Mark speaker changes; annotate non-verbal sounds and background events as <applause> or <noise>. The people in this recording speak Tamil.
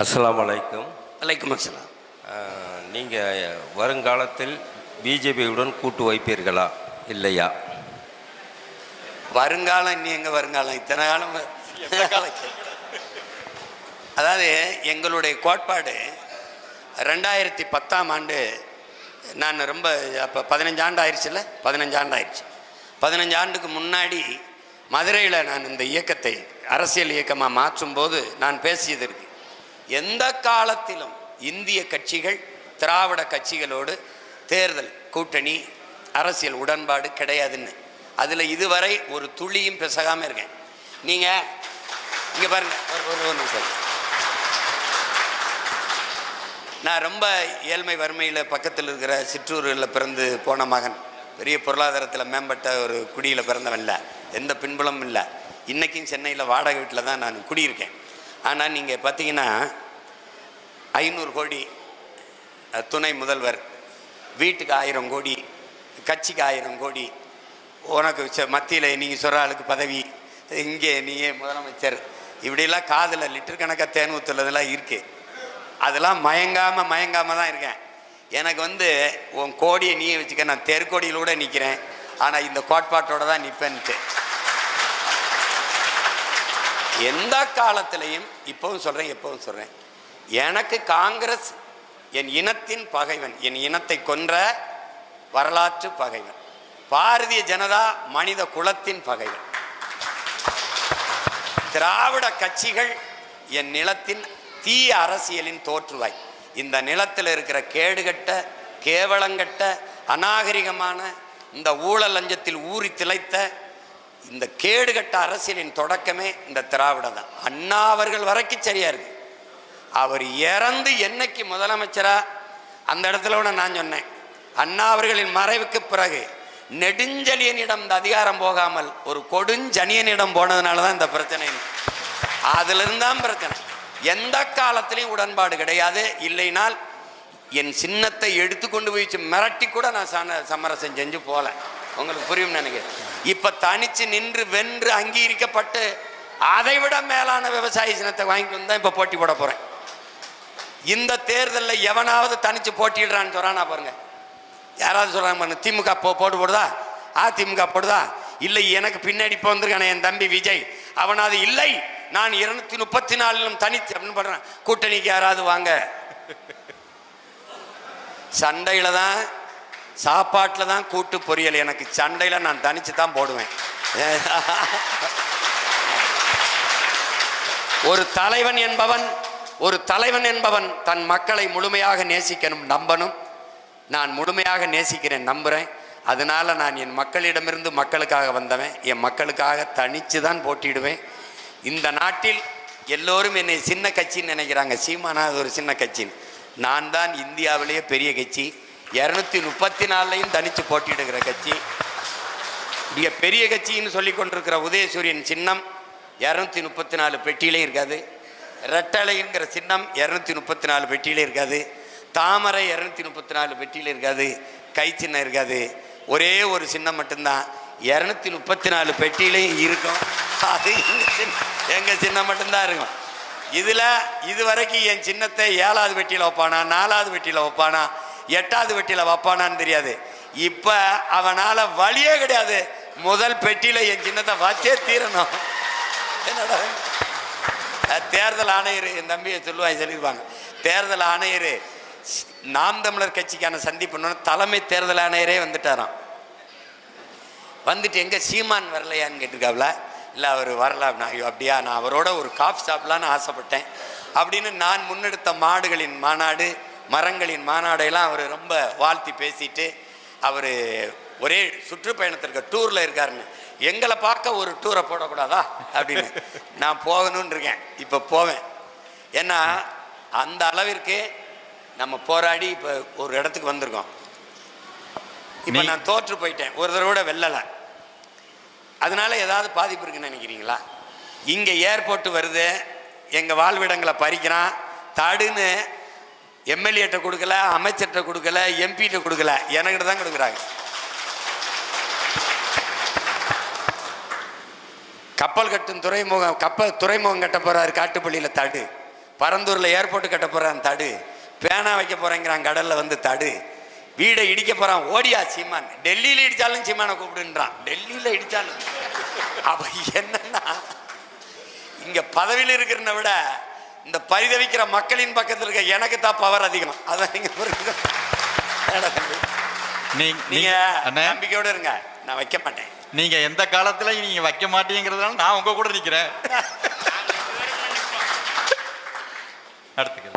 Speaker 1: அஸ்ஸலாமு அலைக்கும்
Speaker 2: அலைக்கும் அஸ்ஸலாம்
Speaker 1: நீங்கள் வருங்காலத்தில் பிஜேபியுடன் கூட்டு வைப்பீர்களா? இல்லையா?
Speaker 2: வருங்காலம் இன்னி எங்க வருங்காலம்? இத்தனை காலம் அதாவது எங்களுடைய கோட்பாடு ரெண்டாயிரத்தி பத்தாம் ஆண்டு நான் ரொம்ப அப்போ பதினஞ்சு ஆண்டு ஆயிடுச்சுல்ல பதினஞ்சு ஆண்டு ஆயிடுச்சு பதினஞ்சு ஆண்டுக்கு முன்னாடி மதுரையில் நான் இந்த இயக்கத்தை அரசியல் இயக்கமாக மாற்றும்போது நான் பேசியது எந்த காலத்திலும் இந்திய கட்சிகள் திராவிட கட்சிகளோடு தேர்தல் கூட்டணி அரசியல் உடன்பாடு கிடையாதுன்னு. அதில் இதுவரை ஒரு துளியும் பிசகாமல் இருக்கேன். நீங்கள் இங்கே பாருங்க ஒரு ஒரு சார் நிமிஷம். நான் ரொம்ப ஏழ்மை வறுமையில் பக்கத்தில் இருக்கிற சிற்றூரில் பிறந்து போன மகன். பெரிய பொருளாதாரத்தில் மேம்பட்ட ஒரு குடியில் பிறந்தவன் இல்லை. எந்த பின்புலமும் இல்லை. இன்றைக்கும் சென்னையில் வாடகை வீட்டில் தான் நான் குடியிருக்கேன். ஆனால் நீங்கள் பார்த்தீங்கன்னா ஐநூறு கோடி துணை முதல்வர் வீட்டுக்கு ஆயிரம் கோடி கட்சிக்கு ஆயிரம் கோடி உனக்கு மத்தியில் நீங்கள் சொல்கிற ஆளுக்கு பதவி இங்கே நீயே முதலமைச்சர். இப்படிலாம் காதில் லிட்டர் கணக்காக தேன் ஊற்றுறதெல்லாம் இருக்குது அதெல்லாம் மயங்காமல் மயங்காமல் தான் இருக்கேன். எனக்கு வந்து உன் கோடியை நீயே வச்சுக்க நான் தெருக்கோடியில் கூட நிற்கிறேன் ஆனால் இந்த கோட்பாட்டோடு தான் நிற்பேன்ட்டு எந்த காலத்திலையும் இப்போவும் சொல்கிறேன் எப்போவும் சொல்கிறேன் எனக்கு காங்கிரஸ் என் இனத்தின் பகைவன் என் இனத்தை கொன்ற வரலாற்று பகைவன். பாரதிய ஜனதா மனித குலத்தின் பகைவன். திராவிட கட்சிகள் என் நிலத்தின் தீய அரசியலின் தோற்றுவாய். இந்த நிலத்தில் இருக்கிற கேடுகட்ட கேவலங்கட்ட அநாகரிகமான இந்த ஊழல் லஞ்சத்தில் ஊறி திளைத்த இந்த கேடுகட்ட அரசியலின் தொடக்கமே இந்த திராவிட தான் அண்ணா அவர்கள் வரைக்கும் சரியா இருக்கு. அவர் இறந்து என்னைக்கு முதலமைச்சரா? அந்த இடத்துல கூட நான் சொன்னேன். அண்ணா அவர்களின் மறைவுக்கு பிறகு நெடுஞ்செழியனிடம் இந்த அதிகாரம் போகாமல் ஒரு கொடுஞ்சனியனிடம் போனதுனால தான் இந்த பிரச்சனை. அதுல தான் பிரச்சனை. எந்த காலத்திலையும் உடன்பாடு கிடையாது. இல்லைனால் என் சின்னத்தை எடுத்துக்கொண்டு போய் மிரட்டி கூட நான் சமரசம் செஞ்சு போகல. உங்களுக்கு புரியும் நினைக்கிறேன். இப்ப தனிச்சு நின்று வென்று அங்கீகரிக்கப்பட்டு அதை விட மேலான விவசாய சினத்தை வாங்கிட்டு வந்து தான் இப்ப போட்டி போட போறேன். இந்த தேர்தலில் எவனாவது தனிச்சு போட்டிடுறான்னு சொல்றானா பாருங்க. யாராவது சொல்றாங்க பாருங்க திமுக போ போட்டு போடுதா? அதிமுக போடுதா? இல்லை எனக்கு பின்னாடி இப்போ வந்திருக்கானே என் தம்பி விஜய். அவனாவது இல்லை நான் இருநூத்தி முப்பத்தி நாலிலும் தனித்து அப்படின்னு பண்றேன். கூட்டணிக்கு யாராவது வாங்க. சண்டையில தான் சாப்பாட்டில் தான் கூட்டு பொரியல். எனக்கு சண்டையில் நான் தனித்து தான் போடுவேன். ஒரு தலைவன் என்பவன் ஒரு தலைவன் என்பவன் தன் மக்களை முழுமையாக நேசிக்கணும் நம்பணும். நான் முழுமையாக நேசிக்கிறேன் நம்புகிறேன் அதனால நான் என் மக்களிடமிருந்து மக்களுக்காக வந்தவன். என் மக்களுக்காக தனித்து தான் போட்டிடுவேன் இந்த நாட்டில் எல்லோரும் என்னை சின்ன கட்சின்னு நினைக்கிறாங்க. சீமானா அது ஒரு சின்ன கட்சின்னு. நான் தான் இந்தியாவிலேயே பெரிய கட்சி. இரநூத்தி முப்பத்தி நாலுலையும் தனிச்சு போட்டியிடுகிற கட்சி. இங்கே பெரிய கட்சின்னு சொல்லி கொண்டிருக்கிற உதயசூரியன் சின்னம் இரநூத்தி முப்பத்தி நாலு பெட்டியிலே இருக்காது. ரெட்டலைங்கிற சின்னம் இரநூத்தி முப்பத்தி நாலு பெட்டியிலே இருக்காது. தாமரை இரநூத்தி முப்பத்தி நாலு பெட்டியில இருக்காது. கை சின்னம் இருக்காது. ஒரே ஒரு சின்னம் மட்டும்தான். இரநூத்தி முப்பத்தி நாலு பெட்டியிலையும் இருக்கும். அது எங்க சின்ன எங்க சின்னம் மட்டும்தான் இருக்கும். இதுல இது வரைக்கும் என் சின்னத்தை ஏழாவது பெட்டியில வைப்பானா நாலாவது பெட்டியில வைப்பானா எட்டாவது பெட்டியில் வைப்பானான்னு தெரியாது. இப்போ அவனால் வழியே கிடையாது. முதல் பெட்டியில் என் சின்னத்தை வச்சே தீரணும். என்னடா? தேர்தல் ஆணையர் என் தம்பியை சொல்லுவாங்க சொல்லியிருப்பாங்க தேர்தல் ஆணையர் நாம் தமிழர் கட்சிக்கான சந்திப்புன்னு தலைமை தேர்தல் ஆணையரே வந்துட்டாராம். வந்துட்டு எங்கே சீமான் வரலையான்னு கேட்டிருக்காப்ல? இல்லை அவர் வரல. நான் ஐயோ அப்படியா? நான் அவரோட ஒரு காஃபி சாப்பிடலான்னு ஆசைப்பட்டேன். அப்படின்னு நான் முன்னெடுத்த மாடுகளின் மாநாடு மரங்களின் மாநாடையெல்லாம் அவர் ரொம்ப வாழ்த்தி பேசிட்டு அவர் ஒரே சுற்றுப்பயணத்திற்கு டூரில் இருக்காருன்னு எங்களை பார்க்க ஒரு டூரை போடக்கூடாதா? அப்படின்னு. நான் போகணும்னு இருக்கேன் இப்போ போவேன். ஏன்னா அந்த அளவிற்கு நம்ம போராடி இப்போ ஒரு இடத்துக்கு வந்திருக்கோம். இப்போ நான் தோற்று போயிட்டேன். ஒரு தடவை கூட வெல்லலை. அதனால ஏதாவது பாதிப்பு இருக்குன்னு நினைக்கிறீங்களா? இங்கே ஏர்போர்ட் வருது எங்கள் வாழ்விடங்களை பறிக்கிறான் தடுன்னு எம்எல்ஏட்ட கொடுக்கல அமைச்சர்கிட்ட கொடுக்கல எம்பிகிட்ட கொடுக்கல. எனக்கிட்ட தான் கொடுக்குறாங்க. கப்பல் கட்டும் துறைமுகம் கப்பல் துறைமுகம் கட்ட போறாரு காட்டுப்பள்ளியில் தடு. பரந்தூரில் ஏர்போர்ட்டு கட்ட போகிறான் தடு. பேனா வைக்க போகிறேங்கிறான் கடலில் வந்து தடு. வீடை இடிக்க போகிறான் ஓடியா சீமான். டெல்லியில் இடித்தாலும் சீமானை கூப்பிடுன்றான். டெல்லியில் இடித்தாலும் அப்போ என்னன்னா இங்கே பதவியில் இருக்கிறத விட இந்த பரிதவிக்கிற மக்களின் பக்கத்தில் இருக்க எனக்கு தான் பவர் அதிகம். அதான் நீங்கள் புரியுது?
Speaker 3: நீங்க
Speaker 2: நீங்க
Speaker 3: நீங்க அண்ணே.
Speaker 2: நம்பிக்கையோட இருங்க. நான் வைக்க மாட்டேன்.
Speaker 3: நீங்க எந்த காலத்துல நீங்க வைக்க மாட்டீங்கிறதுனால நான் உங்க கூட நிக்கிறேன். <laughs> அடுத்துக்கு